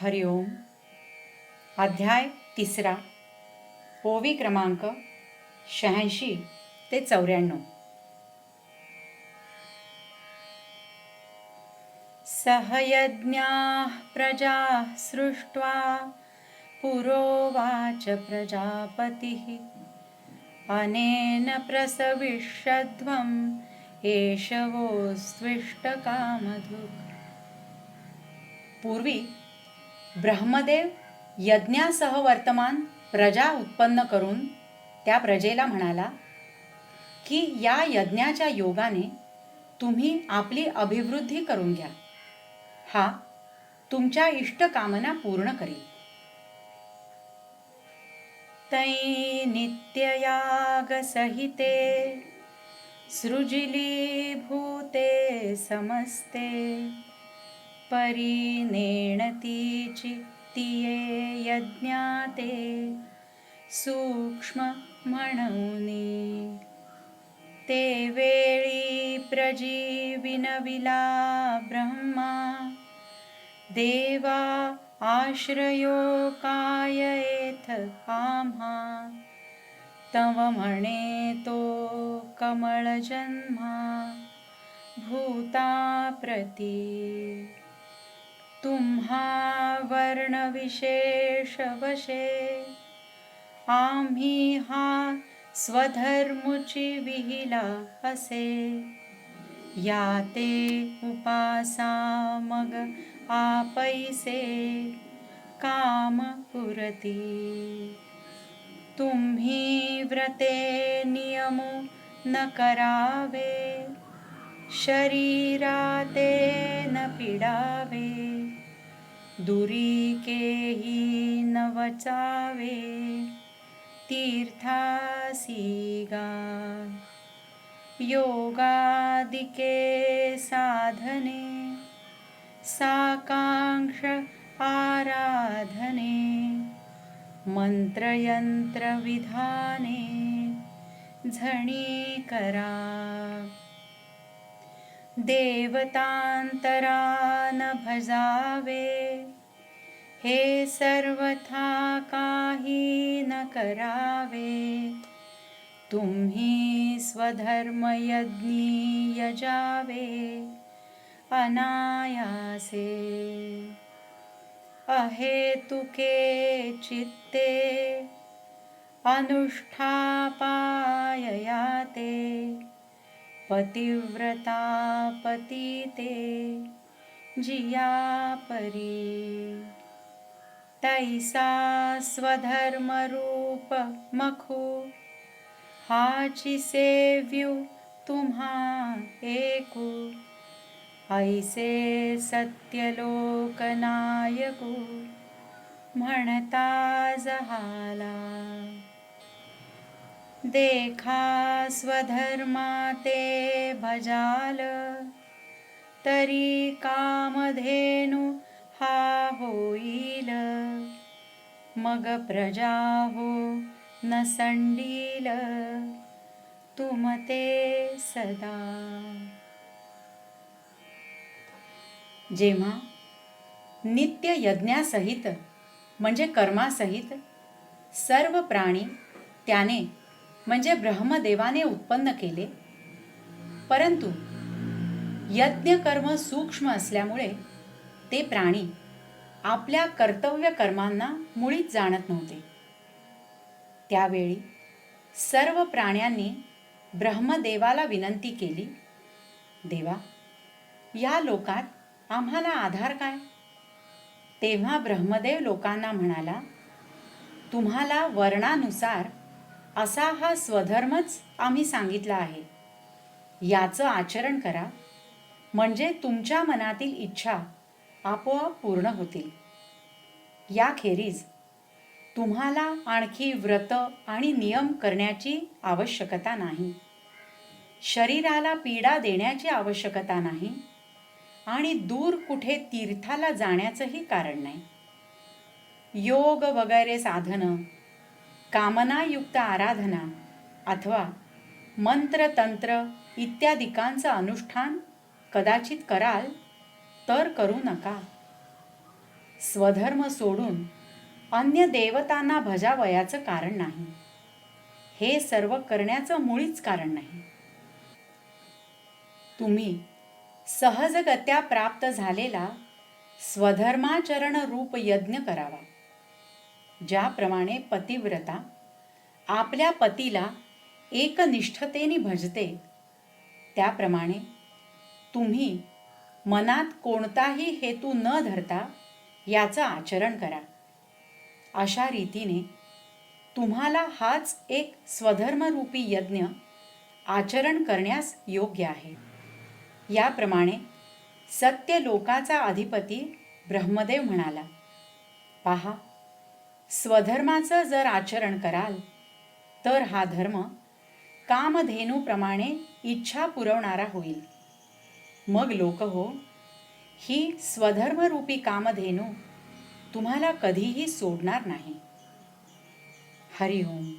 हरिओम अध्याय तिसरा. ओवी क्रमांक शहाऐंशी ते चौऱ्याण्णव. सहयज्ञाः प्रजा सृष्ट्वा पुरोवाच प्रजापतिः. अनेन प्रसविष्यध्वं एष पूर्वी ब्रह्मदेव यज्ञासह वर्तमान प्रजा उत्पन्न करून त्या प्रजेला म्हणाला की या यज्ञाच्या योगाने तुम्ही आपली अभिवृद्धी करून घ्या. हा तुमच्या इष्टकामना पूर्ण करेल. तै नित्ययागसहिते सृजिलीभूते समस्ते। परिनेणतीचि तिये यज्ञाते सूक्ष्म म्हणूनी. ते वेळी प्रजीविनविला ब्रह्मा देवा आश्रयो कायेथ आम्हा तव म्हणे तो कमळजन्मा भूता प्रती तुम्हा वर्णविशेषवशे आम्ही हा स्वधर्मुची विहिला असे। या ते उपासा मग आपैसे। काम पुरती तुम्ही व्रते नियमो न करावे। शरीराते न पिडावे। दुरी केही न वचावे तीर्थासीगा योगादिके साधने साकांक्ष आराधने मंत्रयंत्रविधाने झणी करा देवतांतरा न भजावे हे सर्वथा काही न करावे. तुम्ही स्वधर्मयज्ञी यजावे. अनायासे. अहेतुके चित्ते. अनुष्ठापाययाते. पतिव्रता पतिते. जिया परी तैसा स्वधर्मरूप मखू। हाची सेव्यू तुम्हा एकू। ऐसे सत्यलोकनायकू म्हणता जहाला। देखा स्वधर्मा ते भजाल तरी कामधेनु मग प्रजा हो न संडील तुमते सदा. जेव्हा नित्य यज्ञासहित म्हणजे कर्मासहित सर्व प्राणी त्याने म्हणजे ब्रह्मदेवाने उत्पन्न केले परंतु यज्ञ कर्म सूक्ष्म असल्यामुळे ते प्राणी आपल्या कर्तव्य कर्मांना मुळीच जाणत नव्हते. त्यावेळी सर्व प्राण्यांनी ब्रह्मदेवाला विनंती केली देवा या लोकात आम्हाला आधार काय? तेव्हा ब्रह्मदेव लोकांना म्हणाला तुम्हाला वर्णानुसार असा हा स्वधर्मच आम्ही सांगितला आहे. याचं आचरण करा. म्हणजे तुमच्या मनातील इच्छा आपोआप पूर्ण होतील. याखेरीज तुम्हाला आणखी व्रत आणि नियम करण्याची आवश्यकता नाही. शरीराला पीडा देण्याची आवश्यकता नाही आणि दूर कुठे तीर्थाला जाण्याचंही कारण नाही. योग वगैरे साधनं कामनायुक्त आराधना अथवा मंत्रतंत्र इत्यादिकांचं अनुष्ठान कदाचित कराल तर करू नका. स्वधर्म सोडून अन्य देवतांना भजावयाचं कारण नाही. हे सर्व करण्याचं मुळीच कारण नाही. तुम्ही सहजगत्या प्राप्त झालेला स्वधर्माचरण रूप यज्ञ करावा ज्याप्रमाणे पतिव्रता आपल्या पतीला एकनिष्ठतेने भजते. त्याप्रमाणे तुम्ही मनात कोणताही हेतू न धरता याचं आचरण करा. अशा रीतीने तुम्हाला हाच एक स्वधर्मरूपी यज्ञ आचरण करण्यास योग्य आहे. याप्रमाणे सत्य लोकाचा अधिपती ब्रह्मदेव म्हणाला पहा स्वधर्माचं जर आचरण कराल तर हा धर्म कामधेनूप्रमाणे इच्छा पुरवणारा होईल. मग लोक हो ही स्वधर्मरूपी कामधेनू तुम्हाला कधीही सोडणार नाही. हरिओम.